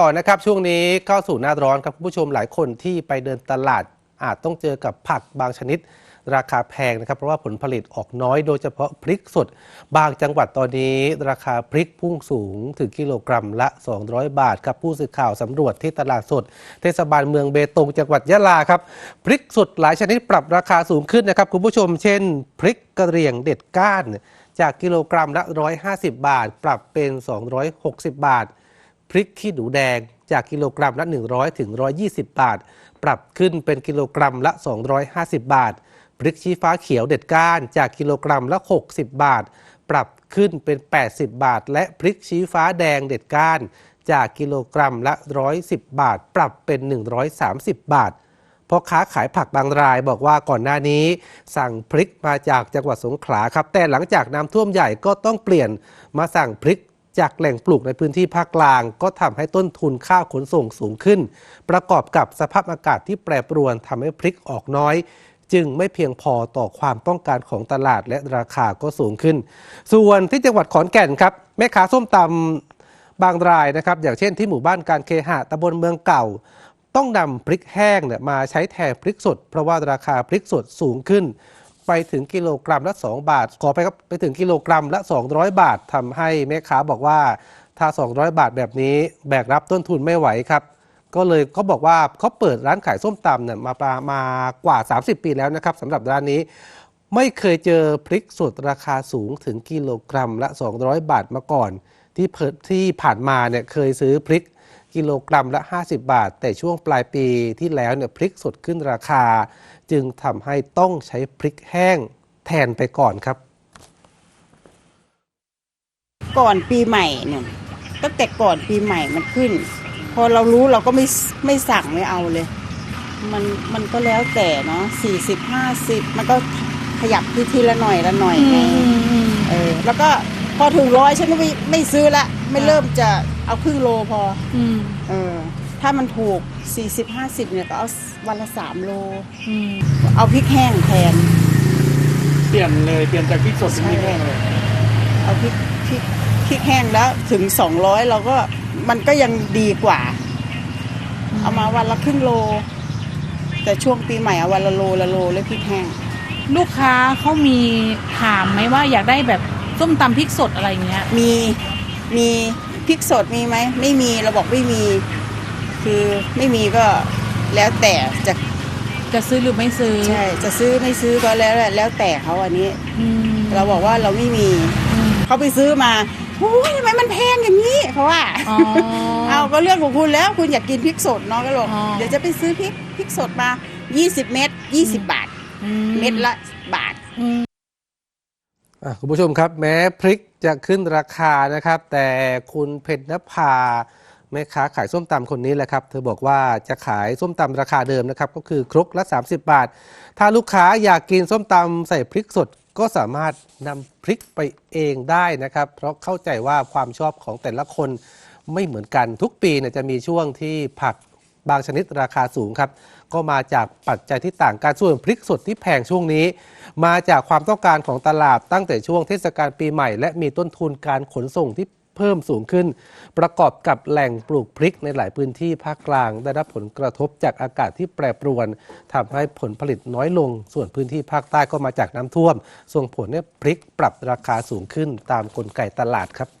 ต่อนะครับช่วงนี้เข้าสู่หน้าร้อนครับคุณผู้ชมหลายคนที่ไปเดินตลาดอาจต้องเจอกับผักบางชนิด ราคาแพงนะครับ เพราะว่าผลผลิตออกน้อยโดยเฉพาะพริกสด บางจังหวัดตอนนี้ ราคาพริกพุ่งสูงถึงกิโลกรัมละ 200 บาทครับผู้สื่อข่าวสำรวจที่ตลาดสด เทศบาลเมืองเบตงจังหวัดยะลาครับพริกสดหลายชนิดปรับราคาสูงขึ้นนะครับคุณผู้ชม เช่น พริกกระเหรี่ยงเด็ดก้าน จากกิโลกรัมละ 150 บาท ปรับเป็น 260 บาท พริกขี้หนูแดงจากกิโลกรัมละ 100ถึง120 บาท ปรับขึ้นเป็นกิโลกรัมละ 250 บาท พริกชี้ฟ้าเขียวเด็ดก้านจากกิโลกรัมละ 60 บาท ปรับขึ้นเป็น 80 บาท และพริกชี้ฟ้าแดงเด็ดก้าน จากกิโลกรัมละ 110 บาท ปรับเป็น 130 บาทพ่อค้าขายผักบางรายบอกว่าก่อนหน้านี้ สั่งพริกมาจากจังหวัดสงขลาครับ แต่หลังจากน้ำท่วมใหญ่ก็ต้องเปลี่ยนมาสั่งพริก จากแหล่งปลูกในพื้นที่ภาคกลาง ก็ทำให้ต้นทุนค่าขนส่งสูงขึ้น ประกอบกับสภาพอากาศที่แปรปรวนทำให้พริกออกน้อย จึงไม่เพียงพอต่อความต้องการของตลาดและราคาก็สูงขึ้น ส่วนที่จังหวัดขอนแก่นครับแม่ค้าส้มตำบางรายนะครับ อย่างเช่นที่หมู่บ้านการเคหะตำบลเมืองเก่าต้องนำพริกแห้งเนี่ยมาใช้แทนพริกสด เพราะว่าราคาพริกสดสูงขึ้น ไปถึงกิโลกรัมละ 2 บาท ขอไปครับไปถึงกิโลกรัมละ 200 บาททำให้แม่ค้าบอกว่าถ้า 200 บาทแบบนี้แบกรับต้นทุนไม่ไหวครับ ก็เลยเขาบอกว่าเขาเปิดร้านขายส้มตำเนี่ยมาประมากว่า 30 ปีแล้วนะครับสำหรับร้านนี้ไม่เคยเจอพริกสดราคาสูงถึงกิโลกรัมละ 200 บาทมาก่อน ที่เพิที่ผ่านมาเนี่ยเคยซื้อพริก กิโลกรัมละ 50 บาท แต่ช่วงปลายปีที่แล้วเนี่ยพริกสดขึ้นราคา จึงทำให้ต้องใช้พริกแห้งแทนไปก่อนครับ ก่อนปีใหม่เนี่ยตั้งแต่ก่อนปีใหม่มันขึ้น พอเรารู้เราก็ไม่ไม่สั่งไม่เอาเลย มันมันก็แล้วแต่เนาะสี่สิบห้าสิบมันก็ขยับทีทีละหน่อยละหน่อยไงเออแล้วก็พอถึงร้อยฉันก็ไม่ไม่ซื้อละ ไม่เริ่มจะ เอาครึ่งโลพออืมเออถ้ามันถูกสี่สิบห้าสิบเนี่ยก็เอาวันละสามโล อืมเอาพริกแห้งแทน เปลี่ยนเลยเปลี่ยนจากพริกสดเป็นพริกแห้งเลยเอาพริกพริกพริกแห้งแล้วถึงสองร้อยเราก็มันก็ยังดีกว่า เอามาวันละครึ่งโล แต่ช่วงปีใหม่เอาวันละโลละโลเลยพริกแห้ง ลูกค้าเขามีถามไหมว่าอยากได้แบบส้มตำพริกสดอะไรเงี้ย มีมี พริกสดมีไหมไม่มีเราบอกไม่มี คือไม่มีก็แล้วแต่จะจะซื้อหรือไม่ซื้อใช่จะซื้อไม่ซื้อก็แล้วแล้วแต่เขาอันนี้อืมเราบอกว่าเราไม่มีอืมเขาไปซื้อมาโอ้ยทำไมมันแพงอย่างนี้เพราะว่า อ๋อ เอาก็เรื่องของคุณแล้วคุณอยากกินพริกสดเนาะก็บอกอ๋อ เดี๋ยวจะไปซื้อพริกพริกสดมา 20 เม็ด20 บาท อืเม็ดละบาท อืมอะ คุณผู้ชมครับแม้พริกจะขึ้นราคานะครับ แต่คุณเพญนภาแม่ค้าขายส้มตำคนนี้แหละครับ เธอบอกว่าจะขายส้มตำราคาเดิมนะครับ ก็คือครกละ 30 บาท ถ้าลูกค้าอยากกินส้มตำใส่พริกสดก็สามารถนำพริกไปเองได้นะครับ เพราะเข้าใจว่าความชอบของแต่ละคนไม่เหมือนกันทุกปีเนี่ยจะมีช่วงที่ผัก บางชนิดราคาสูงครับ ก็มาจากปัจจัยที่ต่างกันส่วนพริกสดที่แพงช่วงนี้ มาจากความต้องการของตลาดตั้งแต่ช่วงเทศกาลปีใหม่ และมีต้นทุนการขนส่งที่เพิ่มสูงขึ้น ประกอบกับแหล่งปลูกพริกในหลายพื้นที่ภาคกลาง ได้รับผลกระทบจากอากาศที่แปรปรวนทำให้ผลผลิตน้อยลง ส่วนพื้นที่ภาคใต้ก็มาจากน้ำท่วม ส่งผลให้พริกปรับราคาสูงขึ้นตามกลไกตลาดครับ